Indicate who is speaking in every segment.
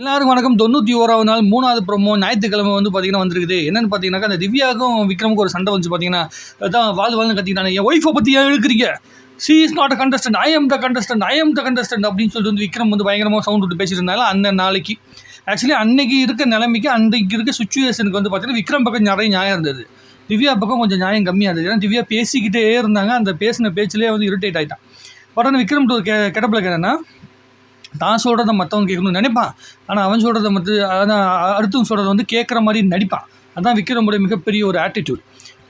Speaker 1: எல்லாருக்கும் வணக்கம். தொண்ணூற்றி ஓராவது நாள் மூணாவது ப்ரோமோ ஞாயிற்றுக்கிழமை வந்து பார்த்தீங்கன்னா வந்திருக்குது. என்னென்னு பார்த்தீங்கன்னாக்கா அந்த திவ்யாவுக்கும் விக்ரமுக்கும் ஒரு சண்டை வந்துச்சு பார்த்தீங்கன்னா அதான் வாழ் வாழ்னு கத்திக்கிட்டாங்க. என் ஒய்ஃபை பற்றி ஏன் இழுக்கிறீங்க? She is not a contestant I am the contestant I am the contestant அப்படின்னு சொல்லிட்டு வந்து விக்ரம் வந்து பயங்கரமாக சவுண்ட் விட்டு பேசிட்டு இருந்தாலும் அந்த நாளைக்கு. ஆக்சுவலி அன்னைக்கு இருக்க நிலைமைக்கு அன்றைக்கு இருக்க சுச்சுவேஷனுக்கு வந்து பார்த்தீங்கன்னா விக்ரம் பக்கம் நிறைய நியாயம் இருந்தது. திவ்யா பக்கம் கொஞ்சம் நியாயம் கம்மியாக இருந்தது. ஏன்னா திவ்யா பேசிக்கிட்டே இருந்தாங்க. அந்த பேசின பேச்சிலே வந்து இரிட்டேட் ஆகிட்டான் உடனே விக்ரம் ஒரு கெ கெட்டப்பில் என்னன்னா தான் சொல்கிறத மற்றவன் கேட்கணும்னு நினைப்பான். ஆனால் அவன் சொல்கிறத மற்ற அதான் அடுத்தவங்க சொல்கிறத வந்து கேட்குற மாதிரி நடிப்பான். அதுதான் விக்ரமுடைய மிகப்பெரிய ஒரு ஆட்டிடியூட்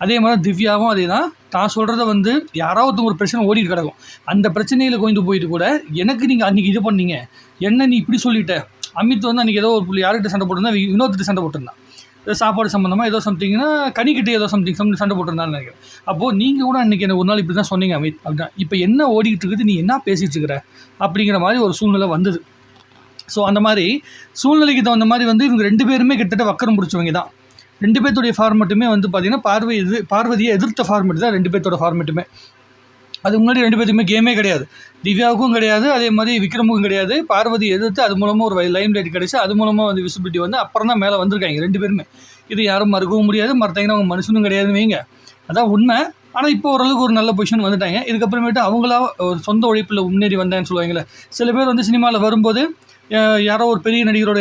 Speaker 1: அதே மாதிரி திவ்யாவும் அதே தான். தான் சொல்கிறத வந்து யாராவது ஒரு பிரச்சனை ஓடிட்டு கிடக்கும். அந்த பிரச்சனையில் கொண்டு போயிட்டு கூட எனக்கு நீங்கள் அன்றைக்கி இது பண்ணீங்க. என்ன நீ இப்படி சொல்லிட்ட? அமித் வந்து அன்றைக்கி ஏதோ ஒரு புள்ளி யார்கிட்ட சண்டை போட்டிருந்தா வினோத்துட்டு சண்டை போட்டிருந்தான். சாப்பாடு சம்மந்தமாக ஏதோ சம்திங்னா கனிக்கிட்டே ஏதோ சம்திங் சம் சண்டை போட்டிருந்தான்னு நினைக்கிறேன். அப்போது நீங்கள் கூட அன்றைக்கி என்ன ஒரு நாள் இப்படி தான் சொன்னீங்க அமித் அப்படின்னா இப்போ என்ன ஓடிக்கிட்டு இருக்குது நீ என்ன பேசிகிட்டு இருக்கிற அப்படிங்கிற மாதிரி ஒரு சூழ்நிலை வந்தது. ஸோ அந்த மாதிரி சூழ்நிலைக்கு தகுந்த மாதிரி வந்து இவங்க ரெண்டு பேருமே கிட்டத்தட்ட வக்கரம் பிடிச்சவங்க தான். ரெண்டு பேர்த்துடைய ஃபார்மெட்டுமே வந்து பார்த்திங்கன்னா பார்வை எது பார்வதியை எதிர்த்த ஃபார்மெட் தான் ரெண்டு பேர்த்தோட ஃபார்மெட்டுமே அதுக்கு முன்னாடி ரெண்டு பேத்துக்குமே கேமே கிடையாது. திவ்யாவுக்கும் கிடையாது அதே மாதிரி விக்ரமுக்கும் கிடையாது. பார்வதி எதிர்த்து அது மூலமாக ஒரு லைம் லைட் கிடைச்சி அது மூலமாக வந்து விசிபிலிட்டி வந்து அப்புறம் தான் மேலே வந்திருக்காங்க ரெண்டு பேருமே. இது யாரும் மறுக்கவும் முடியாது மறுத்தாங்கன்னா அவங்க மனுஷனும் கிடையாதுன்னு வைங்க. அதான் உண்மை. ஆனால் இப்போ ஓரளவுக்கு ஒரு நல்ல பொசிஷன் வந்துட்டாங்க. இதுக்கப்புறமேட்டு அவங்களா ஒரு சொந்த உழைப்பில் முன்னேறி வந்தாங்கன்னு சொல்லுவாங்களே சில பேர் வந்து சினிமாவில் வரும்போது யாரோ ஒரு பெரிய நடிகரோட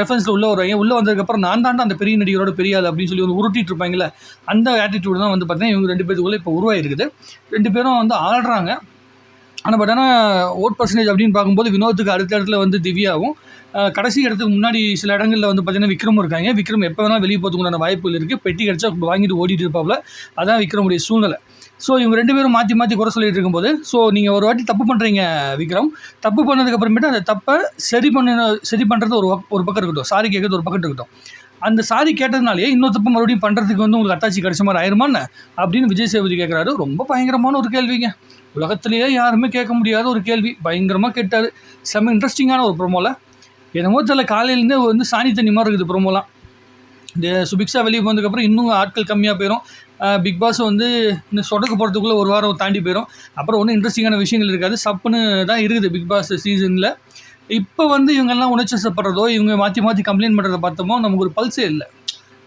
Speaker 1: ரெஃபரன்ஸில் உள்ள வருவாங்க. உள்ளே வந்ததுக்கப்புறம் நான் தாண்டா அந்த பெரிய நடிகரோட பெரிய ஆள் அப்படின்னு சொல்லி வந்து உருட்டிட்டு இருப்பாங்களே அந்த ஆட்டிடியூட் தான் வந்து பார்த்தீங்கன்னா இவங்க ரெண்டு பேத்துக்குள்ளே இப்போ உருவாயிருக்குது. ரெண்டு பேரும் வந்து ஆடுறாங்க ஆனால் பட் ஆனால் ஓட் பர்சன்டேஜ் அப்படின்னு பார்க்கும்போது வினோத்துக்கு அடுத்த இடத்துல வந்து திவ்யாவும் கடைசி இடத்துக்கு முன்னாடி சில இடங்களில் வந்து பார்த்தீங்கன்னா விக்ரமும் இருக்காங்க. விக்ரம் எப்போ வேணால் வெளியே போகிறதுக்குண்டான வாய்ப்புகள் இருக்குது பெட்டி கிடச்சா வாங்கிட்டு ஓடிட்டு இருப்பாப்புல அதான் விக்ரமுடைய சூழ்நிலை. ஸோ இவங்க ரெண்டு பேரும் மாற்றி மாற்றி குறை சொல்லிட்டு இருக்கும்போது ஸோ நீங்கள் ஒரு வாட்டி தப்பு பண்ணுறீங்க விக்ரம். தப்பு பண்ணதுக்கு அப்புறமேட்டு அந்த தப்பை சரி பண்ண சரி பண்ணுறது ஒரு ஒரு பக்கம் இருக்கட்டும். சாரி கேட்கறது ஒரு பக்கம் இருக்கட்டும். அந்த சாரி கேட்டதுனாலே இன்னொரு தப்பு மறுபடியும் பண்ணுறதுக்கு வந்து உங்களுக்கு அத்தாச்சி கிடைச்ச மாதிரி ஆயிருமான்னு அப்படின்னு விஜய் சேதுபதி கேட்குறாரு ரொம்ப பயங்கரமான ஒரு கேள்விங்க. உலகத்திலேயே யாருமே கேட்க முடியாத ஒரு கேள்வி. பயங்கரமாக கேட்டார். செம்ம இன்ட்ரெஸ்டிங்கான ஒரு ப்ரோமோல என்னமோ தெரியல காலையிலேருந்தே வந்து சாணி தண்ணி மாதிரி இருக்குது ப்ரோமோலாம் இந்த சுபிக்ஷா வெளியே போனதுக்கப்புறம் இன்னும் ஆட்கள் கம்மியாக போயிடும் பிக் பாஸ் வந்து இந்த சொடக்கு போகிறதுக்குள்ளே ஒரு வாரம் தாண்டி போயிடும் அப்புறம் ஒன்றும் இன்ட்ரெஸ்டிங்கான விஷயங்கள் இருக்காது. சப்புன்னு தான் இருக்குது பிக் பாஸ் சீசனில் இப்போ வந்து இவங்கெல்லாம் உணர்ச்சப்படுறதோ இவங்க மாற்றி மாற்றி கம்ப்ளைண்ட் பண்ணுறத பார்த்தோமோ நமக்கு ஒரு பல்ஸே இல்லை.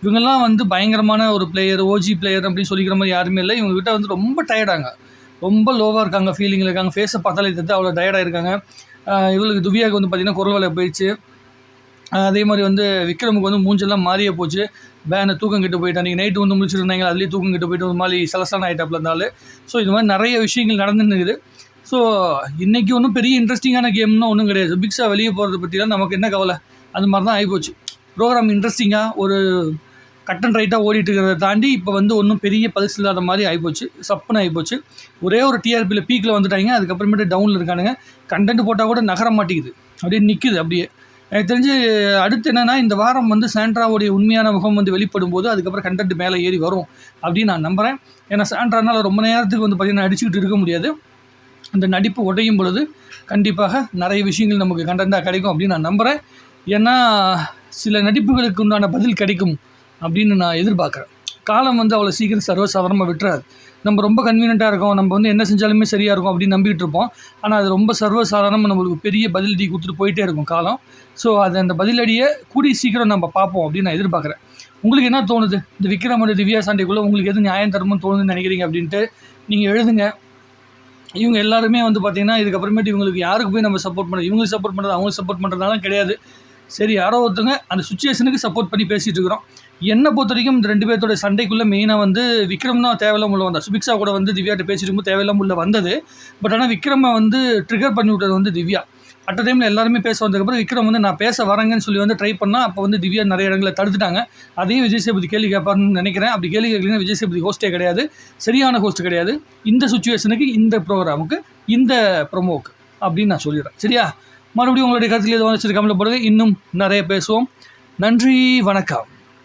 Speaker 1: இவங்கெல்லாம் வந்து பயங்கரமான ஒரு பிளேயர் ஓஜி பிளேயர் அப்படின்னு சொல்லிக்கிற மாதிரி யாருமே இல்லை. இவங்ககிட்ட வந்து ரொம்ப டயர்டாங்க ரொம்ப லோவாக இருக்காங்க ஃபீலிங்கில் இருக்காங்க. ஃபேஸை பார்த்தாலே தெரிஞ்சு அவ்வளோ டயர்டாக இருக்காங்க இவளுக்கு துவியாவுக்கு வந்து பார்த்திங்கன்னா குரல் வலை போயிடுச்சு. அதே மாதிரி வந்து விக்ரமுக்கு வந்து மூஞ்செல்லாம் மாறியே போச்சு. பேனை தூக்கம் கிட்ட போயிட்டா. நீங்கள் நைட்டு வந்து முடிச்சிருந்தாங்க அதுலேயே தூக்கம் கிட்ட போயிட்டு ஒரு மாதிரி சலசான ஆகிட்டாப்பில் இருந்தாலும் ஸோ இது மாதிரி நிறைய விஷயங்கள் நடந்துருக்குது ஸோ இன்றைக்கி ஒன்றும் பெரிய இன்ட்ரெஸ்டிங்கான கேம்னு ஒன்றும் கிடையாது. பிக்ஸாக வெளியே போகிறத பற்றிலாம் நமக்கு என்ன கவலை? அந்த மாதிரி தான் ஆகிப்போச்சு ப்ரோக்ராம் இன்ட்ரெஸ்டிங்காக ஒரு கட் அண்ட் ரைட்டாக ஓடிட்டு இருக்கிறத தாண்டி இப்போ வந்து ஒன்றும் பெரிய பல்ஸ் இல்லாத மாதிரி ஆகிப்போச்சு சப்புன்னு ஆகிப்போச்சு ஒரே ஒரு டிஆர்பியில் பீக்கில் வந்துட்டாங்க. அதுக்கப்புறமேட்டு டவுனில் இருக்கானுங்க. கண்டென்ட் போட்டால் கூட நகர மாட்டேங்குது. அப்படியே நிற்குது அப்படியே. எனக்கு தெரிஞ்சு அடுத்து என்னென்னா இந்த வாரம் வந்து சாண்ட்ராவுடைய உண்மையான முகம் வந்து வெளிப்படும் போது அதுக்கப்புறம் கண்டென்ட் மேலே ஏறி வரும் அப்படின்னு நான் நம்புகிறேன் ஏன்னா சாண்ட்ரானால் ரொம்ப நேரத்துக்கு வந்து பார்த்திங்கன்னா அடிச்சுக்கிட்டு இருக்க முடியாது. அந்த நடிப்பு உடையும் பொழுது கண்டிப்பாக நிறைய விஷயங்கள் நமக்கு கண்டென்ட்டாக கிடைக்கும் அப்படின்னு நான் நம்புகிறேன் ஏன்னா சில நடிப்புகளுக்கு உண்டான பதில் கிடைக்கும். அப்படின்னு நான் எதிர்பார்க்குறேன். காலம் வந்து அவ்வளோ சீக்கிரம் சர்வசாதாரணமாக விட்டுறாது. நம்ம ரொம்ப கன்வீனியண்ட்டாக இருக்கோம். நம்ம வந்து என்ன செஞ்சாலுமே சரியாக இருக்கும் அப்படின்னு நம்பிக்கிட்டு இருப்போம். ஆனால் அது ரொம்ப சர்வசாதாரணமாக நம்மளுக்கு பெரிய பதிலடி கொடுத்துட்டு போயிட்டே இருக்கும் காலம். ஸோ அது அந்த பதிலடியை கூடி சீக்கிரம் நம்ம பார்ப்போம் அப்படின்னு நான் எதிர்பார்க்குறேன். உங்களுக்கு என்ன தோணுது? இந்த விக்ரமோட திவ்யா சாண்டைக்குள்ளே உங்களுக்கு எது நியாயம் தரமும் தோணுதுன்னு நினைக்கிறீங்க அப்படின்ட்டு நீங்கள் எழுதுங்க. இவங்க எல்லாருமே வந்து பார்த்திங்கன்னா இதுக்கப்புறமேட்டு இவங்களுக்கு யாருக்கு போய் நம்ம சப்போர்ட் பண்ணுறது இவங்களுக்கு சப்போர்ட் பண்ணுறது அவங்களுக்கு சப்போர்ட் பண்ணுறதுனால கிடையாது. சரி யாரோ ஒருத்தவங்க அந்த சுச்சுவேஷனுக்கு சப்போர்ட் பண்ணி பேசிகிட்டு இருக்கிறோம். என்னை பொறுத்த வரைக்கும் இந்த ரெண்டு பேர்த்தோட சண்டைக்குள்ளே மெயினாக வந்து விக்ரம் தான் தேவையில்லாம உள்ள வந்தா சுபிக்ஷா கூட வந்து திவ்யாட்ட பேசிட்டு இருக்கும்போது தேவையில்லாம உள்ள வந்தது. பட் ஆனால் விக்ரமை வந்து ட்ரிகர் பண்ணி விட்டது வந்து திவ்யா. அட் டைமில் எல்லாருமே பேச வந்ததுக்கப்புறம் விக்ரம் வந்து நான் பேச வரேங்கன்னு சொல்லி வந்து ட்ரை பண்ணால் அப்போ வந்து திவ்யா நிறைய இடங்களை தடுத்துட்டாங்க. அதையும் விஜய் சேபதி கேள்வி கேட்பாருன்னு நினைக்கிறேன். அப்படி கேள்வி கேட்கலன்னா விஜய் சேபதி ஹோஸ்டே கிடையாது. சரியான ஹோஸ்ட் கிடையாது. இந்த சுச்சுவேஷனுக்கு இந்த ப்ரோக்ராமுக்கு இந்த ப்ரொமோவுக்கு அப்படின்னு நான் சொல்லிடுறேன். சரியா? மறுபடியும் உங்களுடைய கருத்தில் எதுவும் வச்சிருக்காமல் போடுறது இன்னும் நிறைய பேசுவோம். நன்றி வணக்கம்.